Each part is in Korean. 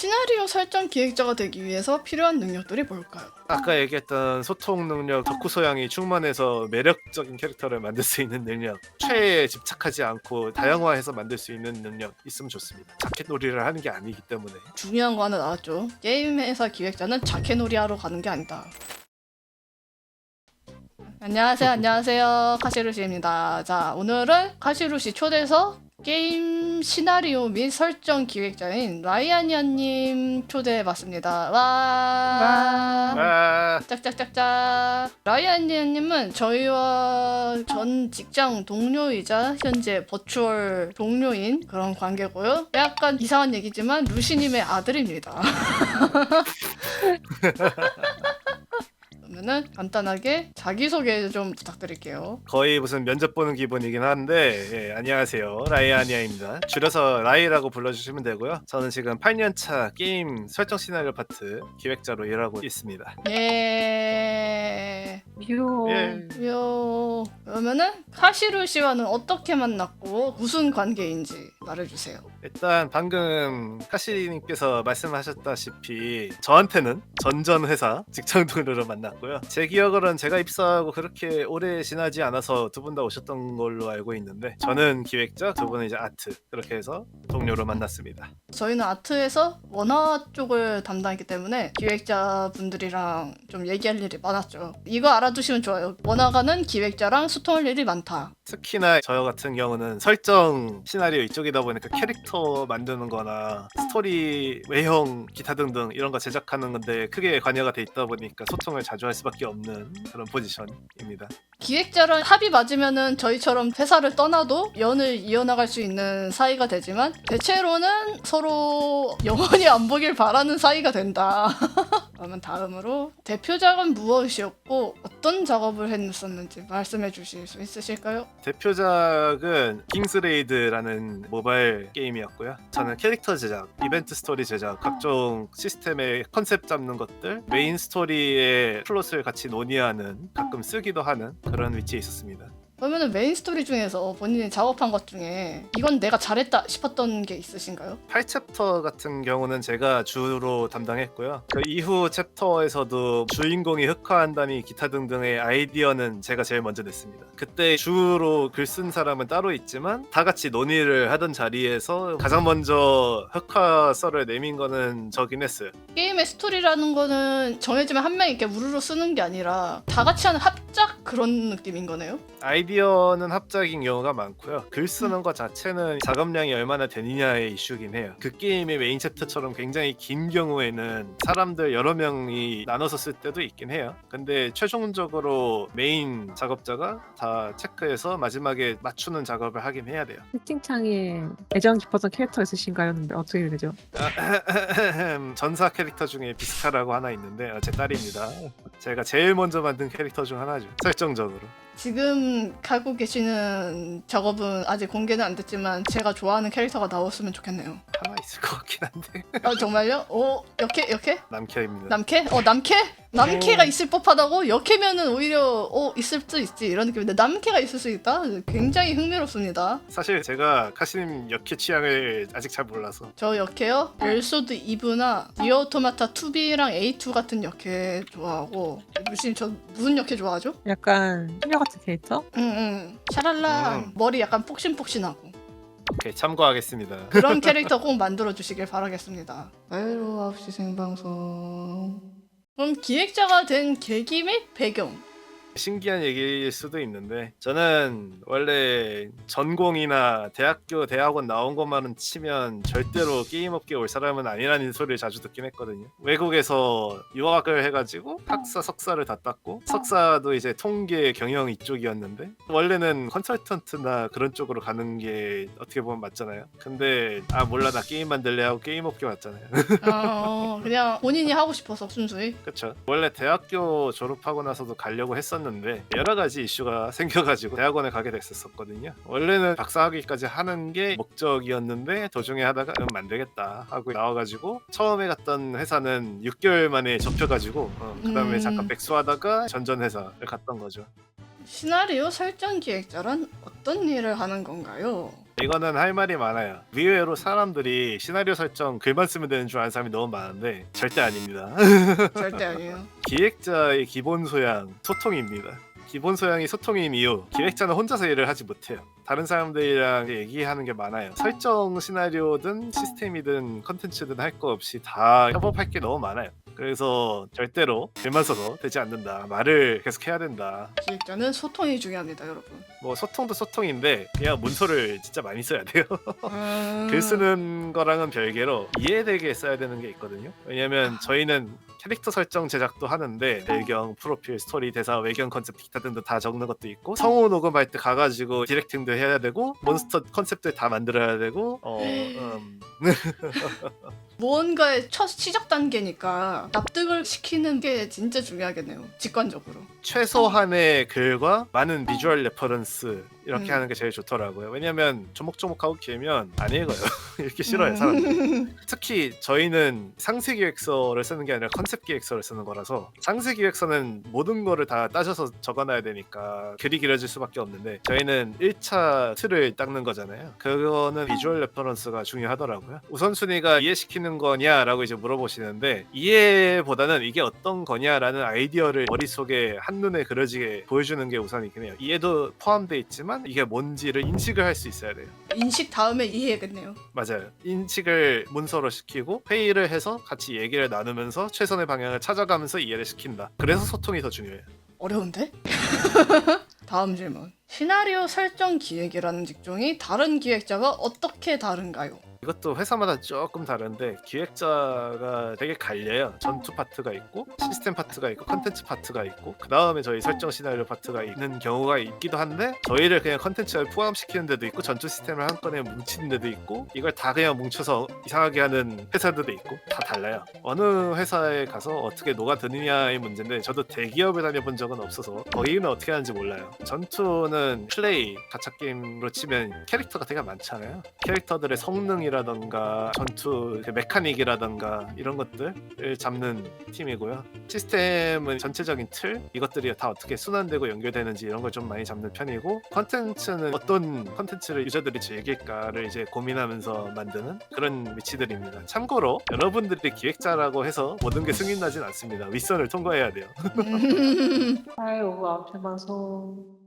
시나리오 설정 기획자가 되기 위해서 필요한 능력들이 뭘까요? 아까 얘기했던 소통 능력, 덕후 소양이 충만해서 매력적인 캐릭터를 만들 수 있는 능력, 최애에 집착하지 않고 다양화해서 만들 수 있는 능력 있으면 좋습니다. 자켓 놀이를 하는 게 아니기 때문에 중요한 거 하나 나왔죠. 게임 회사 기획자는 자켓놀이 하러 가는 게 아니다. 안녕하세요, 안녕하세요. 카시루시입니다. 자, 오늘은 카시루시 초대서 게임 시나리오 및 설정 기획자인 라이아니아님 초대해봤습니다. 와. 아, 짝짝짝짝. 라이아니아님은 저희와 전 직장 동료이자 현재 버추얼 동료인 그런 관계고요. 약간 이상한 얘기지만 루시님의 아들입니다. 그러면은 간단하게 자기소개 좀 부탁드릴게요. 거의 무슨 면접 보는 기분이긴 한데 예, 안녕하세요 라이아니아입니다. 줄여서 라이라고 불러주시면 되고요. 저는 지금 8년차 게임 설정 시나리오 파트 기획자로 일하고 있습니다. 예. 요. 예. 요. 그러면은 카시루 씨와는 어떻게 만났고 무슨 관계인지 말해주세요. 일단 방금 카시님께서 말씀하셨다시피 저한테는 전전 회사 직장 동료로 만났고요. 제 기억으로는 제가 입사하고 그렇게 오래 지나지 않아서 두 분 다 오셨던 걸로 알고 있는데 저는 기획자, 두 분은 이제 아트 그렇게 해서 동료로 만났습니다. 저희는 아트에서 원화 쪽을 담당했기 때문에 기획자분들이랑 좀 얘기할 일이 많았죠. 이거 알아두시면 좋아요. 원화가는 기획자랑 소통할 일이 많다. 특히나 저 같은 경우는 설정 시나리오 이쪽이다 보니까 캐릭터 만드는 거나 스토리 외형 기타 등등 이런 거 제작하는 건데 크게 관여가 돼 있다 보니까 소통을 자주 할 수밖에 없는 그런 포지션입니다. 기획자랑 합이 맞으면은 저희처럼 회사를 떠나도 연을 이어나갈 수 있는 사이가 되지만 대체로는 서로 영원히 안 보길 바라는 사이가 된다. 그러면 다음으로 대표작은 무엇이었고 어떤 작업을 했었는지 말씀해 주실 수 있으실까요? 대표작은 킹스레이드라는 모바일 게임이었고요. 저는 캐릭터 제작, 이벤트 스토리 제작, 각종 시스템의 컨셉 잡는 것들, 메인 스토리의 플롯을 같이 논의하는, 가끔 쓰기도 하는 그런 위치에 있었습니다. 그러면은 메인 스토리 중에서 본인이 작업한 것 중에 이건 내가 잘했다 싶었던 게 있으신가요? 8챕터 같은 경우는 제가 주로 담당했고요. 그 이후 챕터에서도 주인공이 흑화한다니 기타 등등의 아이디어는 제가 제일 먼저 냈습니다. 그때 주로 글 쓴 사람은 따로 있지만 다 같이 논의를 하던 자리에서 가장 먼저 흑화 썰을 내민 거는 저긴 했어요. 게임의 스토리라는 거는 정해지면 한 명이 이렇게 우르르 쓰는 게 아니라 다 같이 하는 합작 그런 느낌인 거네요. 아이디어는 합작인 경우가 많고요. 글 쓰는 것 자체는 작업량이 얼마나 되느냐의 이슈긴 해요. 그 게임의 메인 챕터처럼 굉장히 긴 경우에는 사람들 여러 명이 나눠서 쓸 때도 있긴 해요. 근데 최종적으로 메인 작업자가 다 체크해서 마지막에 맞추는 작업을 하긴 해야 돼요. 채팅창에 애정 깊었던 캐릭터 있으신가요? 근데 어떻게 되죠? 전사 캐릭터 중에 비스카라고 하나 있는데 어, 제 딸입니다. 제가 제일 먼저 만든 캐릭터 중 하나 죠. 설정적으로. 지금 가고 계시는 작업은 아직 공개는 안 됐지만 제가 좋아하는 캐릭터가 나왔으면 좋겠네요. 하나 있을 것 같긴 한데 아 정말요? 오 역캐 역캐? 남캐입니다. 남캐? 어 남캐? 남캐가 오. 있을 법하다고? 역캐면은 오히려 어 있을 수 있지 이런 느낌인데 남캐가 있을 수 있다? 굉장히 흥미롭습니다. 사실 제가 카시님 역캐 취향을 아직 잘 몰라서 저 역캐요? 웰소드 이브나 니어 오토마타 2B랑 A2 같은 역캐 좋아하고 무슨 저 무슨 역캐 좋아하죠? 약간 소녀 같은 캐릭터? 응응 샤랄라 음. 머리 약간 폭신폭신하고 오케이 참고하겠습니다. 그런 캐릭터 꼭 만들어 주시길 바라겠습니다. 아이로 9시 생방송. 그럼 기획자가 된 계기 및 배경. 신기한 얘기일 수도 있는데 저는 원래 전공이나 대학교 대학원 나온 것만은 치면 절대로 게임업계 올 사람은 아니라는 소리를 자주 듣긴 했거든요. 외국에서 유학을 해가지고 학사 석사를 다 땄고 석사도 이제 통계 경영 이쪽이었는데 원래는 컨설턴트나 그런 쪽으로 가는 게 어떻게 보면 맞잖아요. 근데 아 몰라. 나 게임 만들래 하고 게임업계 왔잖아요. 어, 그냥 본인이 하고 싶어서 순수히. 그렇죠. 원래 대학교 졸업하고 나서도 가려고 했었는데 여러 가지 이슈가 생겨가지고 대학원에 가게 됐었거든요. 원래는 박사학위까지 하는 게 목적이었는데 도중에 하다가 음, 안 되겠다 하고 나와가지고 처음에 갔던 회사는 6개월 만에 접혀가지고 어, 그다음에 음. 잠깐 백수하다가 전전 회사를 갔던 거죠. 시나리오 설정 기획자란 어떤 일을 하는 건가요? 이거는 할 말이 많아요. 의외로 사람들이 시나리오 설정 글만 쓰면 되는 줄 아는 사람이 너무 많은데 절대 아닙니다. 절대 아니에요. 기획자의 기본 소양 소통입니다. 기본 소양이 소통인 이유 기획자는 혼자서 일을 하지 못해요. 다른 사람들이랑 얘기하는 게 많아요. 설정 시나리오든 시스템이든 컨텐츠든 할 거 없이 다 협업할 게 너무 많아요. 그래서 절대로 글만 써서 되지 않는다. 말을 계속 해야 된다. 기획자는 소통이 중요합니다, 여러분. 뭐 소통도 소통인데 그냥 문서를 진짜 많이 써야 돼요. 음... 글 쓰는 거랑은 별개로 이해되게 써야 되는 게 있거든요. 왜냐면 저희는 캐릭터 설정 제작도 하는데 배경, 프로필, 스토리, 대사, 외경 컨셉, 기타 등등 다 적는 것도 있고 성우 녹음할 때 가가지고 디렉팅도 해야 되고 몬스터 컨셉들 다 만들어야 되고 어, 음, 무언가의 첫 시작 단계니까 납득을 시키는 게 진짜 중요하겠네요. 직관적으로. 최소한의 글과 많은 비주얼 레퍼런스 で。 이렇게 음. 하는 게 제일 좋더라고요. 왜냐면 조목조목하고 길면 안 읽어요. 읽기 싫어요, 사람. 음... 특히 저희는 상세 기획서를 쓰는 게 아니라 컨셉 기획서를 쓰는 거라서 상세 기획서는 모든 거를 다 따져서 적어놔야 되니까 글이 길어질 수밖에 없는데 저희는 1차 틀을 닦는 거잖아요. 그거는 비주얼 레퍼런스가 중요하더라고요. 우선순위가 이해시키는 거냐라고 이제 물어보시는데 이해보다는 이게 어떤 거냐라는 아이디어를 머릿속에 한눈에 그려지게 보여주는 게 우선이긴 해요. 이해도 포함돼 있지만 이게 뭔지를 인식을 할 수 있어야 돼요. 인식 다음에 이해겠네요. 맞아요. 인식을 문서로 시키고 회의를 해서 같이 얘기를 나누면서 최선의 방향을 찾아가면서 이해를 시킨다. 그래서 소통이 더 중요해요. 어려운데? 다음 질문. 시나리오 설정 기획이라는 직종이 다른 기획자와 어떻게 다른가요? 이것도 회사마다 조금 다른데 기획자가 되게 갈려요. 전투 파트가 있고 시스템 파트가 있고 컨텐츠 파트가 있고 그 다음에 저희 설정 시나리오 파트가 있는 경우가 있기도 한데 저희를 그냥 컨텐츠에 포함시키는 데도 있고 전투 시스템을 한 건에 뭉치는 데도 있고 이걸 다 그냥 뭉쳐서 이상하게 하는 회사들도 있고 다 달라요. 어느 회사에 가서 어떻게 녹아드느냐의 문제인데 저도 대기업에 다녀본 적은 없어서 거기는 어떻게 하는지 몰라요. 전투는 플레이 가챠 게임으로 치면 캐릭터가 되게 많잖아요. 캐릭터들의 성능이라던가 전투 그 메카닉이라던가 이런 것들을 잡는 팀이고요. 시스템은 전체적인 틀 이것들이 다 어떻게 순환되고 연결되는지 이런 걸 좀 많이 잡는 편이고 컨텐츠는 어떤 컨텐츠를 유저들이 즐길까를 이제 고민하면서 만드는 그런 위치들입니다. 참고로 여러분들이 기획자라고 해서 모든 게 승인나진 않습니다. 윗선을 통과해야 돼요. 아유 앞에 방송.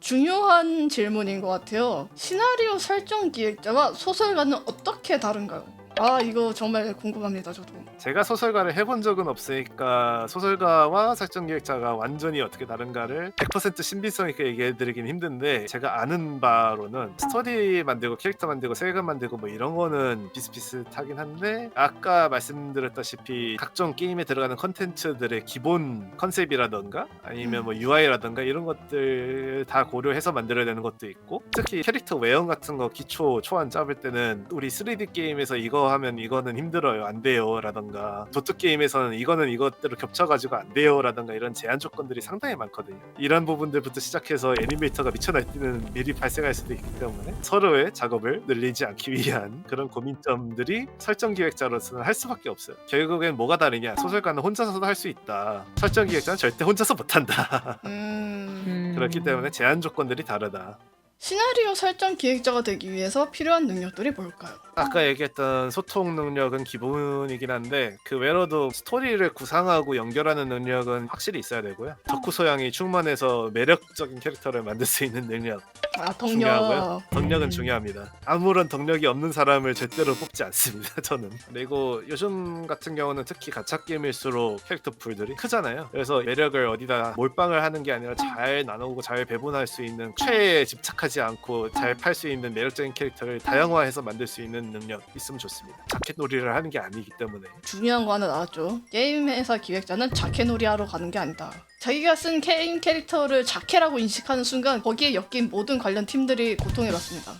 중요한 질문인 것 같아요. 시나리오 설정 기획자와 소설가는 어떻게 다른가요? 아 이거 정말 궁금합니다 저도. 제가 소설가를 해본 적은 없으니까 소설가와 설정 기획자가 완전히 어떻게 다른가를 100% 신빙성 있게 얘기해드리긴 힘든데 제가 아는 바로는 스토리 만들고 캐릭터 만들고 세계관 만들고 뭐 이런 거는 비슷비슷하긴 한데 아까 말씀드렸다시피 각종 게임에 들어가는 컨텐츠들의 기본 컨셉이라던가 아니면 뭐 UI라던가 이런 것들 다 고려해서 만들어야 되는 것도 있고 특히 캐릭터 외형 같은 거 기초 초안 잡을 때는 우리 3D 게임에서 이거 하면 이거는 힘들어요 안 돼요 라던가. 도트 게임에서는 이거는 이것대로 겹쳐가지고 안 돼요 라던가 이런 제한 조건들이 상당히 많거든요. 이런 부분들부터 시작해서 애니메이터가 미쳐 날뛰는 일이 발생할 수도 있기 때문에 서로의 작업을 늘리지 않기 위한 그런 고민점들이 설정 기획자로서는 할 수밖에 없어요. 결국엔 뭐가 다르냐? 소설가는 혼자서도 할 수 있다. 설정 기획자는 절대 혼자서 못한다. 음... 음. 그렇기 때문에 제한 조건들이 다르다 시나리오 설정 기획자가 되기 위해서 필요한 능력들이 뭘까요? 아까 얘기했던 소통 능력은 기본이긴 한데 그 외로도 스토리를 구상하고 연결하는 능력은 확실히 있어야 되고요. 덕후 소양이 충만해서 매력적인 캐릭터를 만들 수 있는 능력 아 중요하고요. 덕력. 덕력은 음. 중요합니다. 아무런 덕력이 없는 사람을 절대로 뽑지 않습니다. 저는. 그리고 요즘 같은 경우는 특히 가챠 게임일수록 캐릭터 풀들이 크잖아요. 그래서 매력을 어디다 몰빵을 하는 게 아니라 잘 나누고 잘 배분할 수 있는 최에 집착하지 않고 잘 팔 수 있는 매력적인 캐릭터를 다양화해서 만들 수 있는 능력 있으면 좋습니다. 자켓 놀이를 하는 게 아니기 때문에. 중요한 거 하나 나왔죠. 게임 회사 기획자는 자켓놀이 하러 가는 게 아니다. 자기가 쓴 게임 캐릭터를 자켓라고 인식하는 순간 거기에 엮인 모든 관련 팀들이 고통을 받습니다.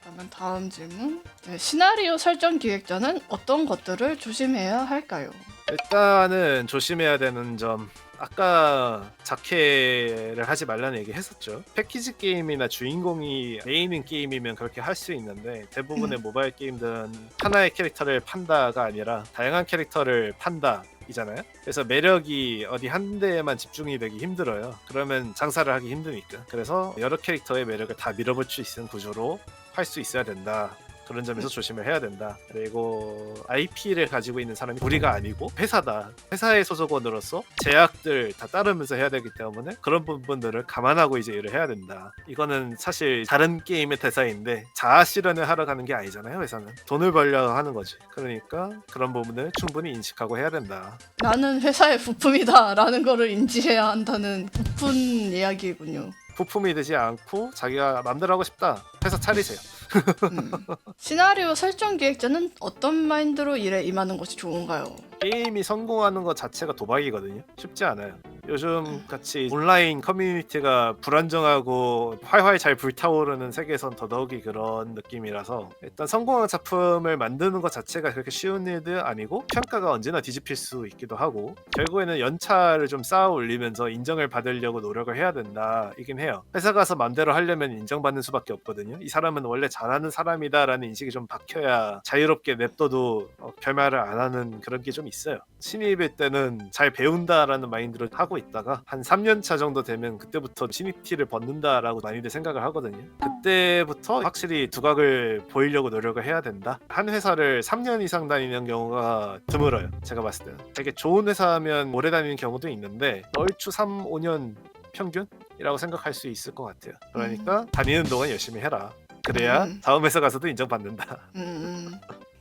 그러면 다음 질문. 네, 시나리오 설정 기획자는 어떤 것들을 조심해야 할까요? 일단은 조심해야 되는 점 아까 자켓을 하지 말라는 얘기 했었죠 패키지 게임이나 주인공이 메인인 게임이면 그렇게 할 수 있는데 대부분의 모바일 게임들은 하나의 캐릭터를 판다가 아니라 다양한 캐릭터를 판다 이잖아요. 그래서 매력이 어디 한 대에만 집중이 되기 힘들어요. 그러면 장사를 하기 힘드니까. 그래서 여러 캐릭터의 매력을 다 밀어볼 수 있는 구조로 할 수 있어야 된다. 그런 점에서 조심을 해야 된다. 그리고 IP를 가지고 있는 사람이 우리가 아니고 회사다. 회사의 소속원으로서 제약들 다 따르면서 해야 되기 때문에 그런 부분들을 감안하고 이제 일을 해야 된다. 이거는 사실 다른 게임의 대사인데 자아 실현을 하러 가는 게 아니잖아요. 회사는 돈을 벌려 하는 거지. 그러니까 그런 부분을 충분히 인식하고 해야 된다. 나는 회사의 부품이다라는 거를 인지해야 한다는 부푼 이야기군요. 부품이 되지 않고 자기가 맘대로 하고 싶다. 회사 차리세요. 음. 시나리오 설정 기획자는 어떤 마인드로 일에 임하는 것이 좋은가요? 게임이 성공하는 것 자체가 도박이거든요. 쉽지 않아요. 요즘 같이 온라인 커뮤니티가 불안정하고 활활 잘 불타오르는 세계에선 더더욱이 그런 느낌이라서 일단 성공한 작품을 만드는 것 자체가 그렇게 쉬운 일도 아니고 평가가 언제나 뒤집힐 수 있기도 하고 결국에는 연차를 좀 쌓아 올리면서 인정을 받으려고 노력을 해야 된다 이긴 해요. 회사 가서 맘대로 하려면 인정받는 수밖에 없거든요. 이 사람은 원래 잘하는 사람이다 라는 인식이 좀 박혀야 자유롭게 냅둬도 어, 별말을 안 하는 그런 게 좀 있어요. 신입일 때는 잘 배운다라는 마인드로 하고 있다가 한 3년 차 정도 되면 그때부터 신입티를 벗는다라고 많이들 생각을 하거든요. 그때부터 확실히 두각을 보이려고 노력을 해야 된다. 한 회사를 3년 이상 다니는 경우가 드물어요. 제가 봤을 때는. 되게 좋은 회사면 오래 다니는 경우도 있는데 얼추 3, 5년 평균 이라고 생각할 수 있을 것 같아요. 그러니까 다니는 동안 열심히 해라. 그래야 음. 다음 회사 가서도 인정받는다. 음,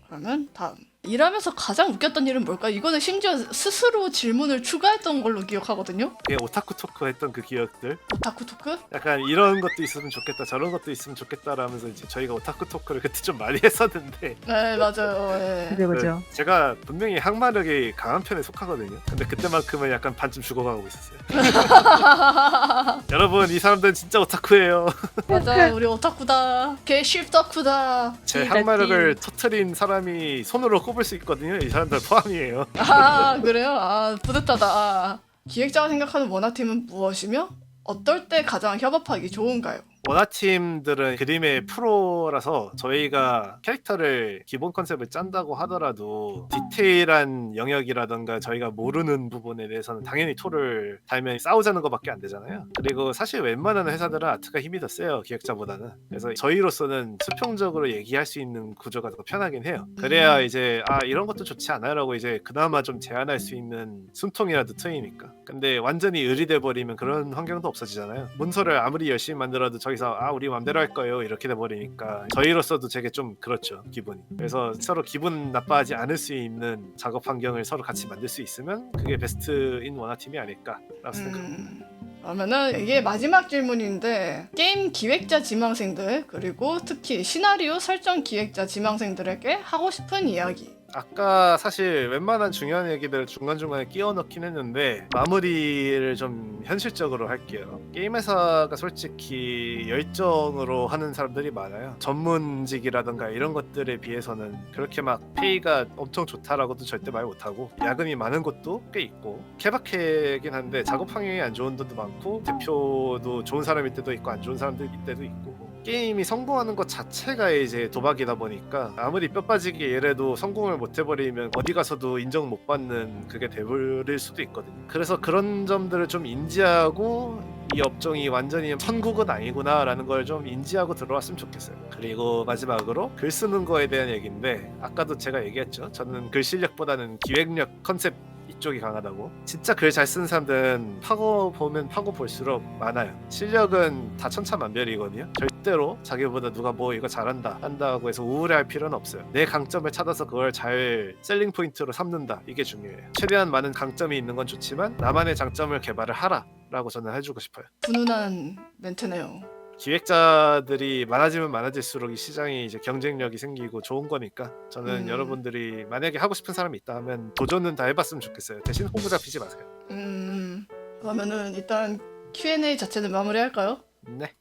그러면 다음. 일하면서 가장 웃겼던 일은 뭘까? 이거는 심지어 스스로 질문을 추가했던 걸로 기억하거든요. 그게 오타쿠 토크 했던 그 기억들 오타쿠 토크? 약간 이런 것도 있으면 좋겠다 저런 것도 있으면 좋겠다라면서 이제 저희가 오타쿠 토크를 그때 좀 많이 했었는데 네 맞아요. 예. 그죠 그죠. 그 제가 분명히 항마력이 강한 편에 속하거든요 근데 그때만큼은 약간 반쯤 죽어가고 있었어요 여러분 이 사람들은 진짜 오타쿠예요 맞아 우리 오타쿠다. 개 쉴덕쿠다. 제 항마력을 터트린 사람이 손으로 꼽을 수 있거든요 이 사람들 포함이에요 아 그래요? 아 뿌듯하다. 아. 기획자가 생각하는 원화팀은 무엇이며 어떨 때 가장 협업하기 좋은가요? 원화팀들은 그림의 프로라서 저희가 캐릭터를 기본 컨셉을 짠다고 하더라도 디테일한 영역이라던가 저희가 모르는 부분에 대해서는 당연히 토를 달면 싸우자는 것밖에 안 되잖아요. 그리고 사실 웬만한 회사들은 아트가 힘이 더 세요 기획자보다는. 그래서 저희로서는 수평적으로 얘기할 수 있는 구조가 더 편하긴 해요. 그래야 음. 이제 아 이런 것도 좋지 않아요라고 이제 그나마 좀 제한할 수 있는 숨통이라도 트이니까. 근데 완전히 의리돼 버리면 그런 환경도 없어지잖아요. 문서를 아무리 열심히 만들어도 저 기서 아 우리 맘대로 할 거예요 이렇게 돼 버리니까 저희로서도 되게 좀 그렇죠 기분이. 그래서 서로 기분 나빠하지 않을 수 있는 작업 환경을 서로 같이 만들 수 있으면 그게 베스트인 원화 팀이 아닐까라고 생각합니다. 음, 그러면은 이게 마지막 질문인데 게임 기획자 지망생들 그리고 특히 시나리오 설정 기획자 지망생들에게 하고 싶은 이야기. 아까 사실 웬만한 중요한 얘기들 중간중간에 끼워 넣긴 했는데 마무리를 좀 현실적으로 할게요. 게임 회사가 솔직히 열정으로 하는 사람들이 많아요. 전문직이라든가 이런 것들에 비해서는 그렇게 막 페이가 엄청 좋다라고도 절대 말 못하고 야근이 많은 곳도 꽤 있고 케바케긴 한데 작업 환경이 안 좋은 데도 많고 대표도 좋은 사람일 때도 있고 안 좋은 사람들 때도 있고 게임이 성공하는 것 자체가 이제 도박이다 보니까 아무리 뼈 빠지게 얘래도 성공을 못 해버리면 어디 가서도 인정 못 받는 그게 돼버릴 수도 있거든요. 그래서 그런 점들을 좀 인지하고 이 업종이 완전히 천국은 아니구나라는 걸 좀 인지하고 들어왔으면 좋겠어요. 그리고 마지막으로 글 쓰는 거에 대한 얘기인데 아까도 제가 얘기했죠. 저는 글 실력보다는 기획력 컨셉 이쪽이 강하다고. 진짜 글 잘 쓰는 사람들은 파고 보면 파고 볼수록 많아요. 실력은 다 천차만별이거든요. 절대로 자기보다 누가 뭐 이거 잘한다 한다고 해서 우울해할 필요는 없어요. 내 강점을 찾아서 그걸 잘 셀링 포인트로 삼는다. 이게 중요해요. 최대한 많은 강점이 있는 건 좋지만 나만의 장점을 개발을 하라라고 저는 해주고 싶어요. 훈훈한 멘트네요. 기획자들이 많아지면 많아질수록 이 시장이 이제 경쟁력이 생기고 좋은 거니까 저는 음. 여러분들이 만약에 하고 싶은 사람이 있다 하면 도전은 다 해봤으면 좋겠어요. 대신 홍보 잡히지 마세요. 음, 그러면은 일단 Q&A 자체는 마무리할까요? 네.